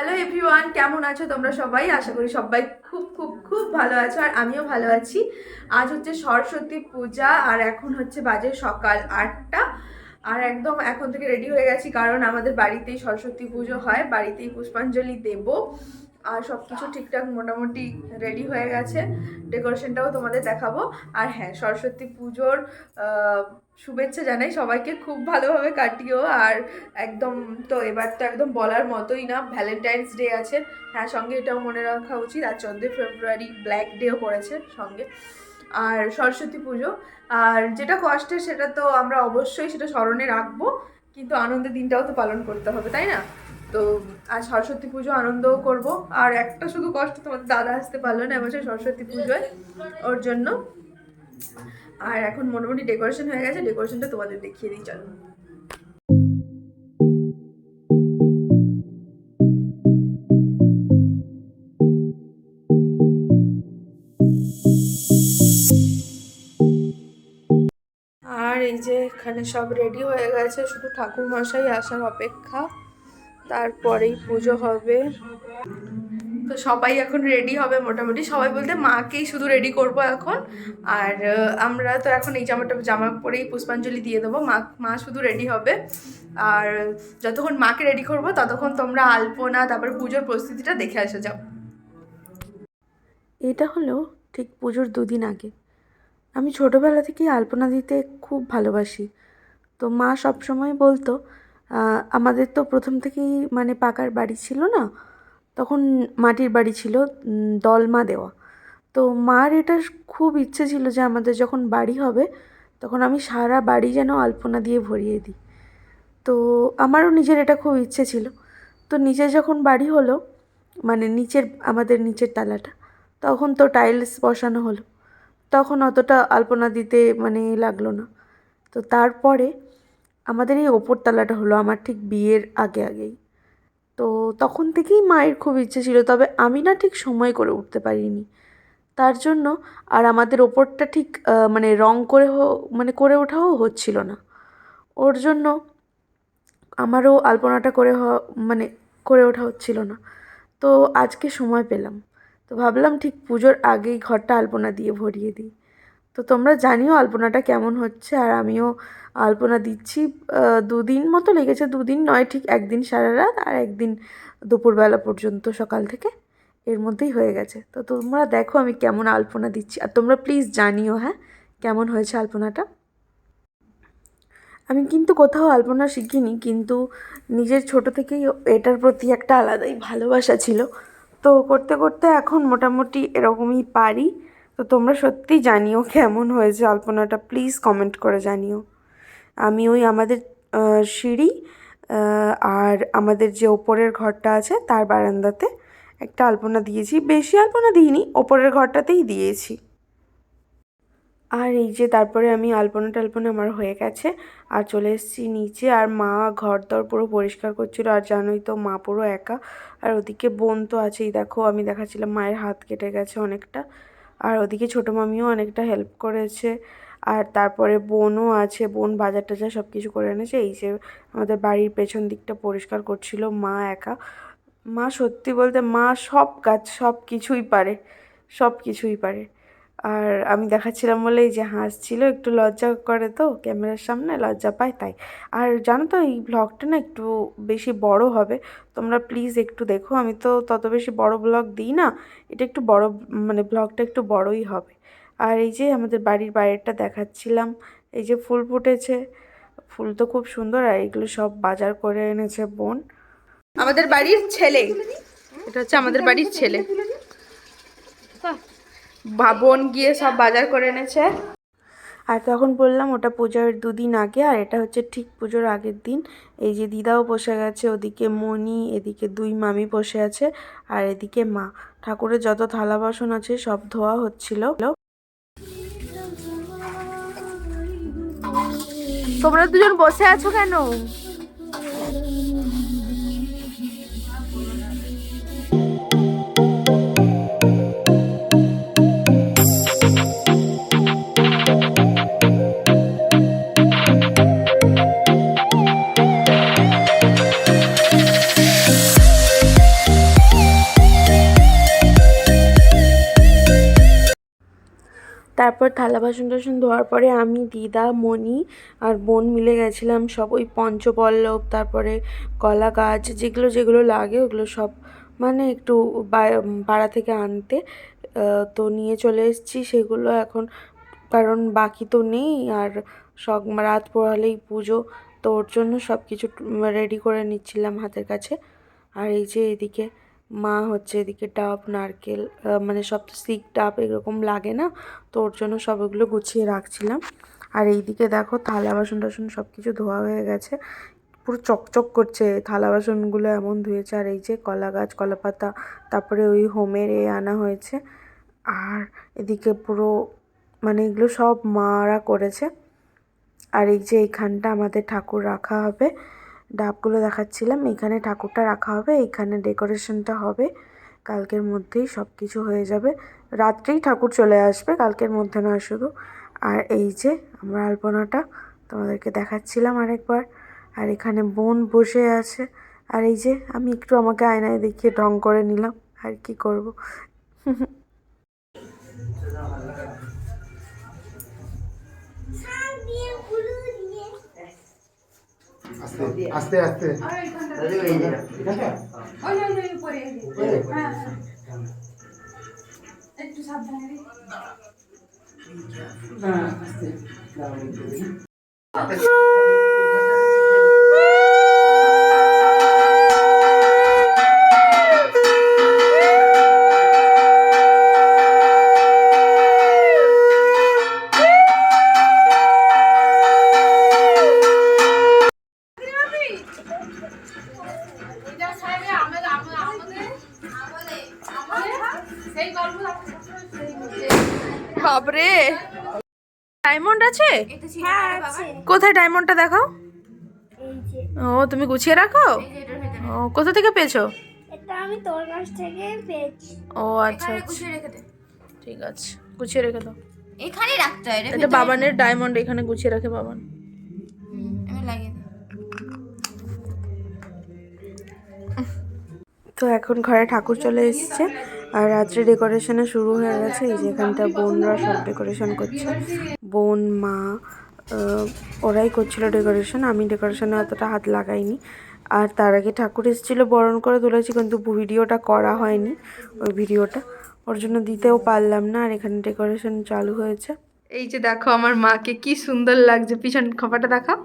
Hello everyone কেমন আছো তোমরা সবাই? আশা করি সবাই খুব খুব খুব ভালো আছো আর আমিও ভালো আছি। আজ হচ্ছে সরস্বতী পূজা আর এখন হচ্ছে বাজে সকাল আটটা। আর একদম এখন থেকে রেডি হয়ে গেছি কারণ আমাদের বাড়িতেই সরস্বতী পুজো হয়, বাড়িতেই পুষ্পাঞ্জলি দেব। আর সব কিছু ঠিকঠাক মোটামুটি রেডি হয়ে গেছে। ডেকোরেশনটাও তোমাদের দেখাবো। আর হ্যাঁ সরস্বতী পুজোর শুভেচ্ছা জানাই, সবাইকে খুব ভালোভাবে কাটিও। আর একদম তো এবার তো একদম বলার মতোই না ভ্যালেন্টাইন্স ডে আছে। হ্যাঁ সঙ্গে এটাও মনে রাখা উচিত। আর চোদ্দোই ফেব্রুয়ারি ব্ল্যাক ডেও পড়েছে সঙ্গে। আর সরস্বতী পুজো। আর যেটা কষ্টের সেটা তো আমরা অবশ্যই সেটা স্মরণে রাখব। কিন্তু আনন্দের দিনটাও তো পালন করতে হবে, তাই না? তো আর সরস্বতী পুজো আনন্দও করব। আর একটা শুধু কষ্ট তোমাদের দাদা আসতে পারল না এবছর সরস্বতী পুজোয়, ওর জন্য। আর এখন মোটামুটি ডেকোরেশন হয়ে গেছে ডেকোরেশনটা তোমাদের দেখিয়ে দিই, চলো। আর এই যে এখানে সব রেডি হয়ে গেছে, শুধু ঠাকুর মশাই আসার অপেক্ষা। তারপরেই পুজো হবে। তো সবাই এখন রেডি হবে মোটামুটি। সবাই বলতে মাকেই শুধু রেডি করব এখন। আর আমরা তো এখন এই জামাটা জামা পরেই পুষ্পাঞ্জলি দিয়ে দেবো। মা মা শুধু রেডি হবে। আর যতক্ষণ মাকে রেডি করব, ততক্ষণ তোমরা আলপনা, তারপর পুজোর প্রস্তুতিটা দেখে আসা যাও। এটা হলো ঠিক পুজোর দুদিন আগে। আমি ছোটোবেলা থেকেই আলপনা দিতে খুব ভালোবাসি। তো মা সবসময় বলতো আমাদের তো প্রথম থেকেই মানে পাকার বাড়ি ছিল না তখন মাটির বাড়ি ছিল দলমা দেওয়া। তো মার এটা খুব ইচ্ছে ছিল যে আমাদের যখন বাড়ি হবে, তখন আমি সারা বাড়ি যেন আলপনা দিয়ে ভরিয়ে দিই। তো আমারও নিজের এটা খুব ইচ্ছে ছিল। তো নিচে যখন বাড়ি হলো মানে নিচের, আমাদের নিচের তালাটা, তখন তো টাইলস বসানো হলো। তখন অতটা আলপনা দিতে মানে লাগল না। তো তারপরে আমাদের এই ওপর তালাটা হলো, আমার ঠিক বিয়ের আগে আগেই। তো তখন থেকেই মায়ের খুব ইচ্ছে ছিল, তবে আমি না ঠিক সময় করে উঠতে পারিনি। তার জন্য আর আমাদের ওপরটা ঠিক মানে রং করে মানে করে ওঠাও হচ্ছিল না। ওর জন্য আমারও আলপনাটা করে মানে করে ওঠা হচ্ছিল না। তো আজকে সময় পেলাম। তো ভাবলাম ঠিক পুজোর আগেই ঘরটা আলপনা দিয়ে ভরিয়ে দিই। তো তোমরা জানিও আলপনাটা কেমন হচ্ছে, আর আমিও আলপনা দিচ্ছি দুদিন মতো লেগেছে, দুদিন নয়, ঠিক একদিন সারা রাত আর একদিন দুপুরবেলা পর্যন্ত সকাল থেকে এর মধ্যেই হয়ে গেছে। তো তোমরা দেখো আমি কেমন আলপনা দিচ্ছি, আর তোমরা প্লিজ জানিও হ্যাঁ কেমন হয়েছে আলপনাটা? আমি কিন্তু কোথাও আলপনা শিখিনি, কিন্তু নিজের ছোট থেকেই এটার প্রতি একটা আলাদাই ভালোবাসা ছিল। তো করতে করতে এখন মোটামুটি এরকমই পারি। তো তোমরা সত্যিই জানিও কেমন হয়েছে আলপনাটা। প্লিজ কমেন্ট করে জানিও। আমি ওই আমাদের সিঁড়ি আর আমাদের যে ওপরের ঘরটা আছে তার বারান্দাতে একটা আলপনা দিয়েছি। বেশি আলপনা দিইনি, ওপরের ঘরটাতেই দিয়েছি। আর এই যে তারপরে আমি আলপনা টালপনা আমার হয়ে গেছে, আর চলে এসেছি নিচে। আর মা ঘর দর পুরো পরিষ্কার করছিল, আর জানোই তো মা পুরো একা। আর ওদিকে বোন তো আছেই। দেখো, আমি দেখাচ্ছিলাম মায়ের হাত কেটে গেছে অনেকটা। আর ওদিকে ছোটো মামিও অনেকটা হেল্প করেছে। আর তারপরে বোনও আছে, বোন বাজার টাজার সব কিছু করে এনেছে। এই যে আমাদের বাড়ির পেছন দিকটা পরিষ্কার করছিল মা একা। মা সত্যি বলতে মা সব কাজ সব কিছুই পারে সব কিছুই পারে। আর আমি দেখাচ্ছিলাম বলে এই যে হাসছিল, একটু লজ্জা করে তো ক্যামেরার সামনে, লজ্জা পায় তাই। আর জানো তো এই ব্লগটা না একটু বেশি বড় হবে, তোমরা প্লিজ একটু দেখো। আমি তো তত বেশি বড় ব্লগ দিই না, এটা একটু বড় মানে ব্লগটা একটু বড়ই হবে। আর এই যে আমাদের বাড়ির বাইরেটা দেখাচ্ছিলাম, এই যে ফুল ফুটেছে, ফুল তো খুব সুন্দর আর এগুলো সব বাজার করে এনেছে বোন। আমাদের বাড়ির ছেলে, এটা হচ্ছে আমাদের বাড়ির ছেলে। বোন গিয়ে সব বাজার করে এনেছে। আর তখন বললাম ওটা পুজোর দুদিন আগে, আর এটা হচ্ছে ঠিক পুজোর আগের দিন। এই যে দিদাও বসে গেছে, ওদিকে মণি, এদিকে দুই মামি বসে আছে, আর এদিকে মা। ঠাকুরের যত থালা বাসন আছে, সব ধোয়া হচ্ছিল। তোমরা দুজন বসে আছো কেন? থালা বাসন টাসন ধোয়ার পরে আমি, দিদা, মণি আর বোন মিলে গেছিলাম সব ওই পঞ্চপল্লব, তারপরে কলা গাছ যেগুলো যেগুলো লাগে ওগুলো সব মানে একটু পাড়া থেকে আনতে তো নিয়ে চলে এসেছি। সেগুলো এখন কারণ বাকি তো নেই আর সব রাত পোহালেই পুজো, তো ওর জন্য সব কিছু রেডি করে নিচ্ছিলাম হাতের কাছে। আর এই যে এদিকে মা হচ্ছে এদিকে ডাব নারকেল মানে সব সিক ডাব এরকম লাগে না, তো ওর জন্য সব ওগুলো গুছিয়ে রাখছিলাম। আর এইদিকে দেখো থালা বাসন টাসন সব কিছু ধোয়া হয়ে গেছে, পুরো চকচক করছে, থালা বাসনগুলো এমন ধুয়েছে, আর এই যে কলা গাছ, কলা পাতা, তারপরে ওই হোমের এ আনা হয়েছে। আর এদিকে পুরো মানে এগুলো সব মারা করেছে। আর এই যে এইখানটা আমাদের ঠাকুর রাখা হবে ডাবগুলো দেখাচ্ছিলাম। এইখানে ঠাকুরটা রাখা হবে এইখানে ডেকোরেশনটা হবে। কালকের মধ্যেই সব কিছু হয়ে যাবে। রাত্রেই ঠাকুর চলে আসবে, কালকের মধ্যে নয় শুধু। আর এই যে আমরা আলপনাটা তোমাদেরকে দেখাচ্ছিলাম আরেকবার। আর এখানে বোন বসে আছে। আর এই যে আমি একটু আমাকে আয়নায় দেখিয়ে ঢং করে নিলাম। আর কি করব? আস্তে আস্তে। আস্তে একটু সাবধানে বাপরে। ডায়মন্ড আছে? কোথায় ডায়মন্ডটা দেখাও। ও তুমি গুছিয়ে রাখো? ও কোথা থেকে পেয়েছ? আমি তোর কাছ থেকে পেয়েছি। ও আচ্ছা আচ্ছা। ঠিক আছে গুছিয়ে রেখে দাও। এখানে রাখতে হয় এটা বাবানের ডায়মন্ড এখানে গুছিয়ে রাখে বাবান। আমি লাগিয়ে তো এখন ঘরে ঠাকুর চলে এসেছে। আর রাত্রে ডেকোরেশনে শুরু হয়ে গেছে, এই যে এখানটা বোনরা সব ডেকোরেশন করছে। বোন, মা ওরাই করছিল ডেকোরেশন আমি ডেকোরেশনে অতটা হাত লাগাইনি। আর তার আগে ঠাকুর এসেছিল বরণ করে তুলেছি, কিন্তু ভিডিওটা করা হয়নি ওই ভিডিওটা। ওর জন্য দিতেও পারলাম না, আর এখানে ডেকোরেশন চালু হয়েছে। এই যে দেখো আমার মাকে কি সুন্দর লাগছে, পিছন খপাটা দেখাও।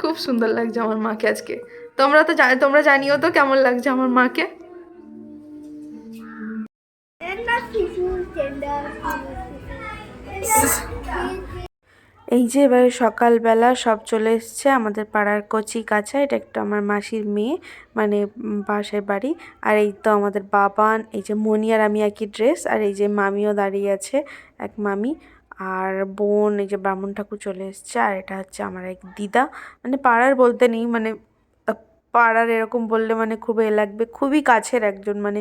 খুব সুন্দর লাগছে আমার মাকে আজকে। তোমরা তো জানি তোমরা জানিও তো কেমন লাগছে আমার মাকে। এই যে এবারে সকালবেলা সব চলে এসছে, আমাদের পাড়ার কচি কাছা এটা একটা আমার মাসির মেয়ে মানে পাশের বাড়ি। আর এই তো আমাদের বাবান, এই যে মনি আর আমি একই ড্রেস আর এই যে মামিও দাঁড়িয়ে আছে, এক মামি। আর বোন, এই যে ব্রাহ্মণ ঠাকুর চলে এসছে, আর এটা হচ্ছে আমার এক দিদা। মানে পাড়ার বলতে নেই মানে পাড়ার এরকম বললে মানে খুব এ লাগবে। খুবই কাছের একজন মানে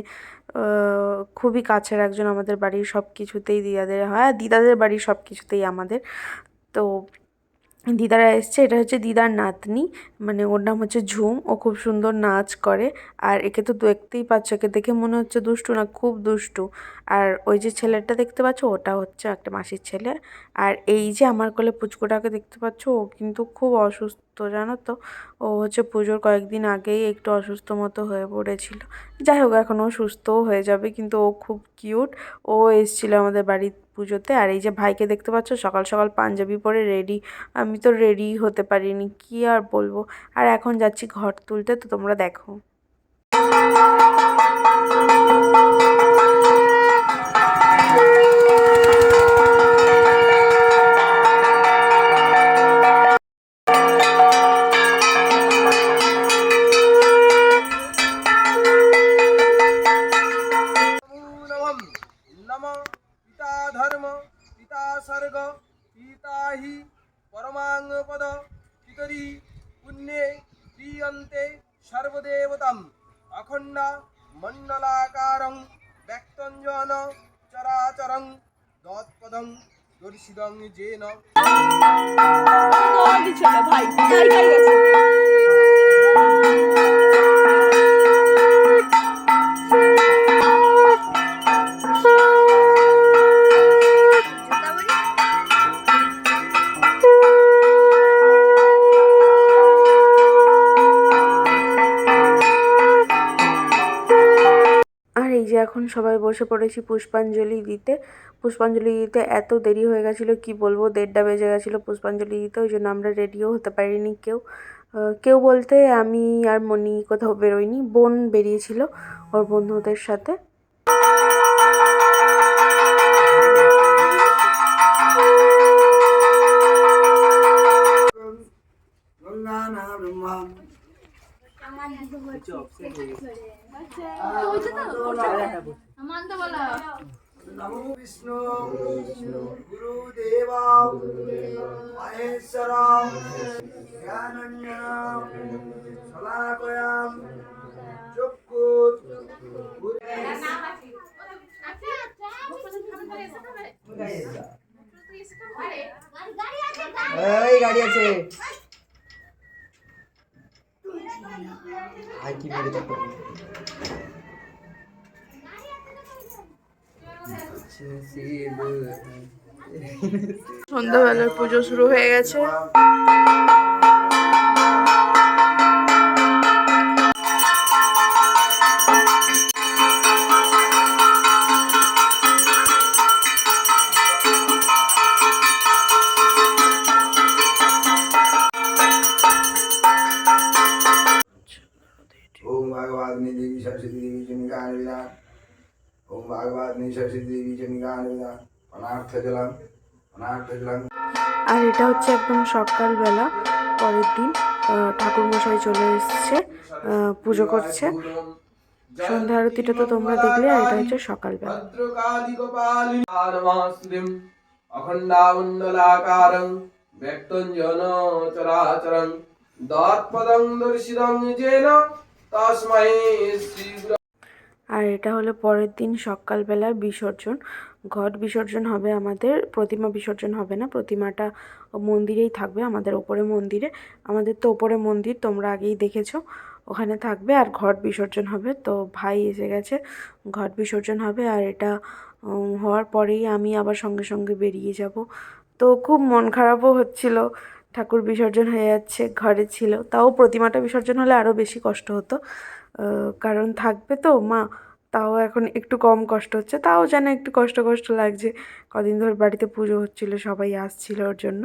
খুবই কাছের একজন আমাদের বাড়ির সব কিছুতেই দিদাদের হয়, আর দিদাদের বাড়ির সব কিছুতেই আমাদের। তো দিদারা এসছে, এটা হচ্ছে দিদার নাতনি মানে ওর নাম হচ্ছে ঝুম, ও খুব সুন্দর নাচ করে, আর একে তো দেখতেই পাচ্ছ, একে দেখে মনে হচ্ছে দুষ্টু না, খুব দুষ্টু। আর ওই যে ছেলেটা দেখতে পাচ্ছ, ওটা হচ্ছে একটা মাসির ছেলে। আর এই যে আমার কোলে পুচকোটাকে দেখতে পাচ্ছ, ও কিন্তু খুব অসুস্থ জানো তো, ও হচ্ছে পুজোর কয়েকদিন আগেই একটু অসুস্থ মতো হয়ে পড়েছিল। যাই হোক, এখন ও সুস্থও হয়ে যাবে, কিন্তু ও খুব কিউট ও এসেছিল আমাদের বাড়ির পুজোতে, আর এই যে ভাইকে দেখতে পাচ্ছ, সকাল সকাল পাঞ্জাবি পরে রেডি আমি তো রেডি হতে পারিনি, কি আর বলব? আর এখন যাচ্ছি ঘর তুলতে, তো তোমরা দেখো। সর্বদেবতম অখণ্ড মণ্ডলাকারং ব্যক্তঞ্জন চরাচরং দৎপদং দর্শিদং জেন ভাই। যে এখন সবাই বসে পড়েছি পুষ্পাঞ্জলি দিতে। পুষ্পাঞ্জলি দিতে এত দেরি হয়ে গেছিল, কি বলব? দেড়টা বেজে গেছিল পুষ্পাঞ্জলি দিতে, ওই জন্য আমরা রেডিও হতে পারিনি কেউ। কেউ বলতে আমি আর মনি কোথাও বেরোয়নি, বোন বেরিয়েছিল ওর বন্ধুদের সাথে। নমো বিষ্ণু গুরুদেবা মহেশ্বর জ্ঞানঞ্জন শলাকয়াম চক্ষুর এই গাড়ি আছে। কি মেরে দেখো সন্ধ্যাবেলার পুজো শুরু হয়ে গেছে। আর এটা হচ্ছে একদম সকালবেলা পরের দিন ঠাকুর মশাই চলে এসছে আহ, পুজো করছে। সন্ধ্যা আরতিটা তো তোমরা দেখলে আর এটা হচ্ছে সকালবেলা। ভদ্রকালিকপালিমাশ্রিম অখণ্ডামণ্ডলাকারং ব্যক্তঞ্জন চরাচরং দৎপদং দর্শিদং যেন তস্मै শ্রী আর এটা হলো পরের দিন সকালবেলা বিসর্জন। ঘট বিসর্জন হবে আমাদের, প্রতিমা বিসর্জন হবে না, প্রতিমাটা মন্দিরেই থাকবে, আমাদের ওপরে মন্দিরে। আমাদের তো ওপরে মন্দির, তোমরা আগেই দেখেছ, ওখানে থাকবে। আর ঘট বিসর্জন হবে, তো ভাই এসে গেছে, ঘট বিসর্জন হবে। আর এটা হওয়ার পরেই আমি আবার সঙ্গে সঙ্গে বেরিয়ে যাব। তো খুব মন খারাপও হচ্ছিল, ঠাকুর বিসর্জন হয়ে যাচ্ছে, ঘরে ছিল। তাও প্রতিমাটা বিসর্জন হলে আরও বেশি কষ্ট হতো কারণ থাকবে তো মা তাও এখন একটু কম কষ্ট হচ্ছে। তাও যেন একটু কষ্ট কষ্ট লাগছে। কদিন ধরে বাড়িতে পুজো হচ্ছিল, সবাই আসছিল ওর জন্য।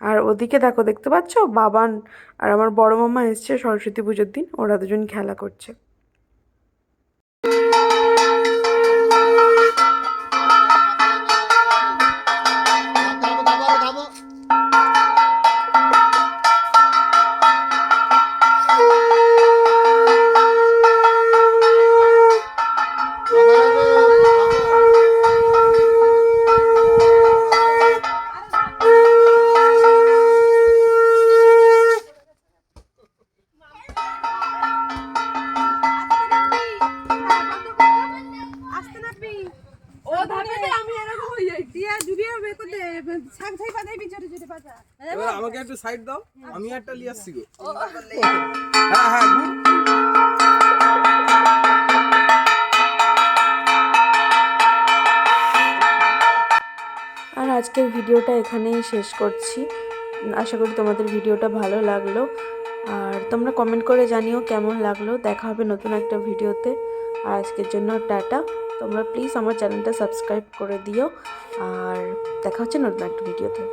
আর ওদিকে দেখো, দেখতে পাচ্ছ? বাবান আর আমার বড় মামা এসছে সরস্বতী পুজোর দিন। ওরা দুজন খেলা করছে। সাইড দাও আমি একটা নিয়ে আসছি গো। হ্যাঁ হ্যাঁ। আর আজকের ভিডিওটা এখানেই শেষ করছি। আশা করি তোমাদের ভিডিওটা ভালো লাগল। আর তোমরা কমেন্ট করে জানিও কেমন লাগল। দেখা হবে নতুন একটা ভিডিওতে। আর আজকের জন্য টাটা। তোমরা প্লিজ আমার চ্যানেলটা সাবস্ক্রাইব করে দিও। আর দেখা হচ্ছে নতুন একটা ভিডিওতে।